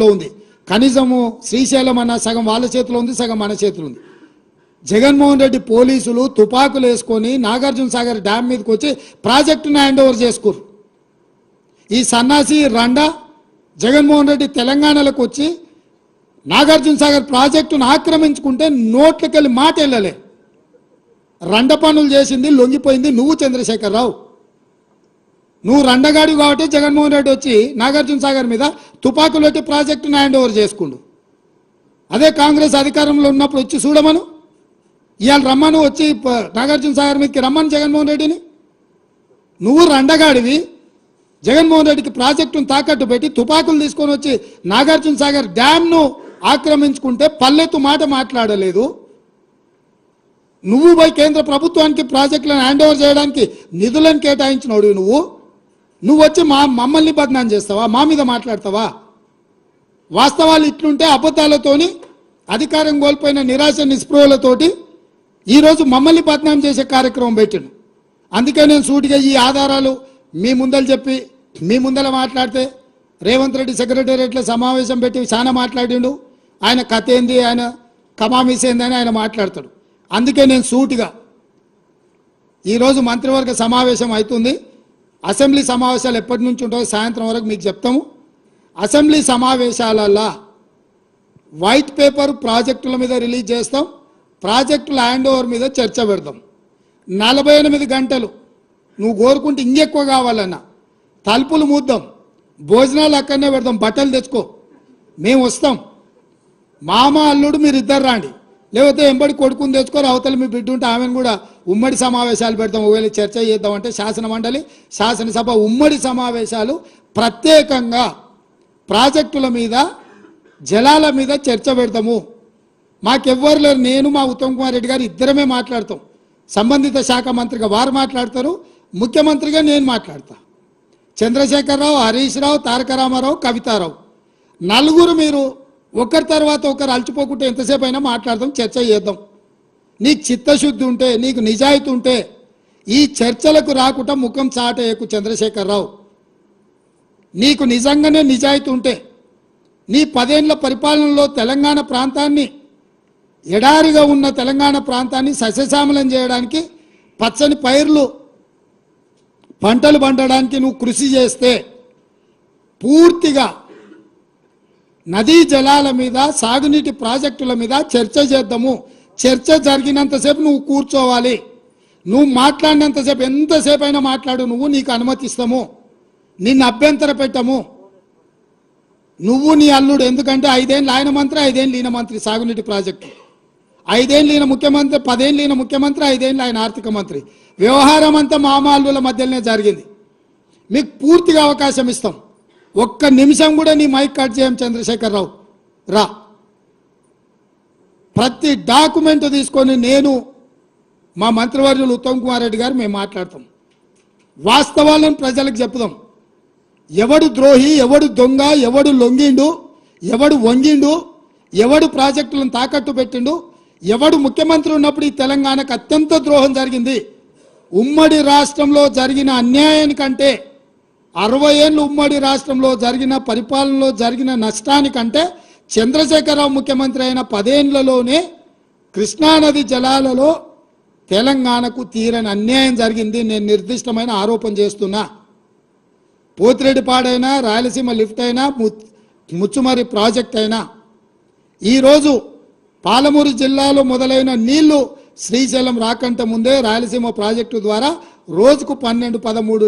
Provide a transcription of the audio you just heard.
లో ఉంది. కనీసము శ్రీశైలం అన్న సగం వాళ్ళ చేతిలో ఉంది సగం మన చేతిలో ఉంది. జగన్మోహన్ రెడ్డి పోలీసులు తుపాకులు వేసుకొని నాగార్జున సాగర్ డ్యామ్ మీదకి వచ్చి ప్రాజెక్టును హ్యాండ్ ఓవర్ చేసుకోరు ఈ సన్నాసి రండా జగన్మోహన్ రెడ్డి తెలంగాణలోకి వచ్చి నాగార్జున సాగర్ ప్రాజెక్టును ఆక్రమించుకుంటే నోట్లకెళ్ళి మాట వెళ్ళలే రండ పనులు చేసింది లొంగిపోయింది నువ్వు చంద్రశేఖరరావు. నువ్వు రండగాడి కాబట్టి జగన్మోహన్ రెడ్డి వచ్చి నాగార్జున సాగర్ మీద తుపాకులు పెట్టి ప్రాజెక్టును హ్యాండ్ ఓవర్ చేసుకుండు. అదే కాంగ్రెస్ అధికారంలో ఉన్నప్పుడు వచ్చి చూడమను. ఇవాళ రమ్మను వచ్చి నాగార్జున సాగర్ మీదకి రమ్మను జగన్మోహన్ రెడ్డిని. నువ్వు రండగాడివి. జగన్మోహన్ రెడ్డికి ప్రాజెక్టును తాకట్టు పెట్టి తుపాకులు తీసుకొని వచ్చి నాగార్జున సాగర్ డ్యామ్ను ఆక్రమించుకుంటే పల్లెత్తు మాట మాట్లాడలేదు. నువ్వు పోయి కేంద్ర ప్రభుత్వానికి ప్రాజెక్టులను హ్యాండ్ ఓవర్ చేయడానికి నిధులను కేటాయించినోడు నువ్వు. నువ్వు వచ్చి మా మమ్మల్ని బదనాం చేస్తావా? మా మీద మాట్లాడతావా? వాస్తవాలు ఇట్లుంటే అబద్ధాలతోని అధికారం కోల్పోయిన నిరాశ నిస్పృహలతోటి ఈరోజు మమ్మల్ని బదనాం చేసే కార్యక్రమం పెట్టిండు. అందుకే నేను సూటిగా ఈ ఆధారాలు మీ ముందలు చెప్పి మీ ముందర మాట్లాడితే రేవంత్ రెడ్డి సెక్రటేరియట్లో సమావేశం పెట్టి చాలా మాట్లాడిండు. ఆయన కథ ఏంది? ఆయన కమామిస్ అని ఆయన మాట్లాడతాడు. అందుకే నేను సూటిగా ఈరోజు మంత్రివర్గ సమావేశం అవుతుంది. అసెంబ్లీ సమావేశాలు ఎప్పటి నుంచి ఉంటాయో సాయంత్రం వరకు మీకు చెప్తాము. అసెంబ్లీ సమావేశాలలో వైట్ పేపర్ ప్రాజెక్టుల మీద రిలీజ్ చేస్తాం. ప్రాజెక్టుల హ్యాండ్ ఓవర్ మీద చర్చ పెడతాం. నలభై ఎనిమిది గంటలు నువ్వు కోరుకుంటే ఇంకెక్కువ కావాలన్నా తలుపులు మూద్దాం. భోజనాలు అక్కడనే పెడదాం బట్టలు తెచ్చుకో. మేము వస్తాం. మామ అల్లుడు మీరు ఇద్దరు రాండి. లేకపోతే ఎంబడి కొడుకుని తెచ్చుకొని అవతల మీ బిడ్డ ఉంటే ఆమెను కూడా ఉమ్మడి సమావేశాలు పెడతాం ఒకవేళ చర్చ చేద్దామంటే శాసన మండలి శాసనసభ ఉమ్మడి సమావేశాలు ప్రత్యేకంగా ప్రాజెక్టుల మీద జలాల మీద చర్చ పెడతాము. మాకెవ్వరు లేరు నేను మా ఉత్తమ్ కుమార్ రెడ్డి గారు ఇద్దరమే మాట్లాడతాం. సంబంధిత శాఖ మంత్రిగా వారు మాట్లాడతారు ముఖ్యమంత్రిగా నేను మాట్లాడతా. చంద్రశేఖరరావు హరీష్ రావు తారక రామారావు కవితారావు. నలుగురు మీరు ఒకరి తర్వాత ఒకరు అలచిపోకుంటే ఎంతసేపు అయినా మాట్లాడదాం చర్చ చేద్దాం. నీకు చిత్తశుద్ధి ఉంటే నీకు నిజాయితీ ఉంటే ఈ చర్చలకు రాకుండా ముఖం చాటేయకు చంద్రశేఖరరావు. నీకు నిజంగానే నిజాయితీ ఉంటే నీ పదేళ్ళ పరిపాలనలో తెలంగాణ ప్రాంతాన్ని ఎడారిగా ఉన్న తెలంగాణ ప్రాంతాన్ని సస్యశ్యామలం చేయడానికి పచ్చని పైర్లు పంటలు పండడానికి నువ్వు కృషి చేస్తే పూర్తిగా నదీ జలాల మీద సాగునీటి ప్రాజెక్టుల మీద చర్చ చేద్దాము. చర్చ జరిగినంతసేపు నువ్వు కూర్చోవాలి. నువ్వు మాట్లాడినంతసేపు ఎంతసేపు అయినా మాట్లాడు నువ్వు నీకు అనుమతిస్తాము. నిన్ను అభ్యంతర పెట్టము. నువ్వు నీ అల్లుడు ఎందుకంటే ఐదేళ్ళు ఆయన మంత్రి ఐదేళ్ళు ఈయన మంత్రి సాగునీటి ప్రాజెక్టు. ఐదేళ్ళు ఈయన ముఖ్యమంత్రి పదేళ్ళు ఈయన ముఖ్యమంత్రి ఐదేళ్ళు ఆయన ఆర్థిక మంత్రి. వ్యవహారం అంతా మామ అల్లుల మధ్యలోనే జరిగింది. మీకు పూర్తిగా అవకాశం ఇస్తాం. ఒక్క నిమిషం కూడా నీ మైక్ కట్ చేయం చంద్రశేఖరరావు రా. ప్రతి డాక్యుమెంట్ తీసుకొని నేను మా మంత్రివర్యులు ఉత్తమ్ కుమార్ రెడ్డి గారు మేము మాట్లాడతాం. వాస్తవాలను ప్రజలకు చెప్దాం. ఎవడు ద్రోహి ఎవడు దొంగ ఎవడు లొంగిండు ఎవడు వంగిండు ఎవడు ప్రాజెక్టులను తాకట్టు పెట్టిండు ఎవడు ముఖ్యమంత్రి ఉన్నప్పుడు ఈ తెలంగాణకు అత్యంత ద్రోహం జరిగింది. ఉమ్మడి రాష్ట్రంలో జరిగిన అన్యాయానికంటే అరవై ఏళ్ళు ఉమ్మడి రాష్ట్రంలో జరిగిన పరిపాలనలో జరిగిన నష్టానికంటే చంద్రశేఖరరావు ముఖ్యమంత్రి అయిన పదేండ్లలోనే కృష్ణానది జలాలలో తెలంగాణకు తీరని అన్యాయం జరిగింది నేను నిర్దిష్టమైన ఆరోపణ చేస్తున్నా. పోతిరెడ్డిపాడైనా రాయలసీమ లిఫ్ట్ అయినా ముచ్చుమరి ప్రాజెక్ట్ అయినా. ఈరోజు పాలమూరు జిల్లాలో మొదలైన నీళ్ళు శ్రీశైలం రాకంటే ముందే రాయలసీమ ప్రాజెక్టు ద్వారా రోజుకు పన్నెండు పదమూడు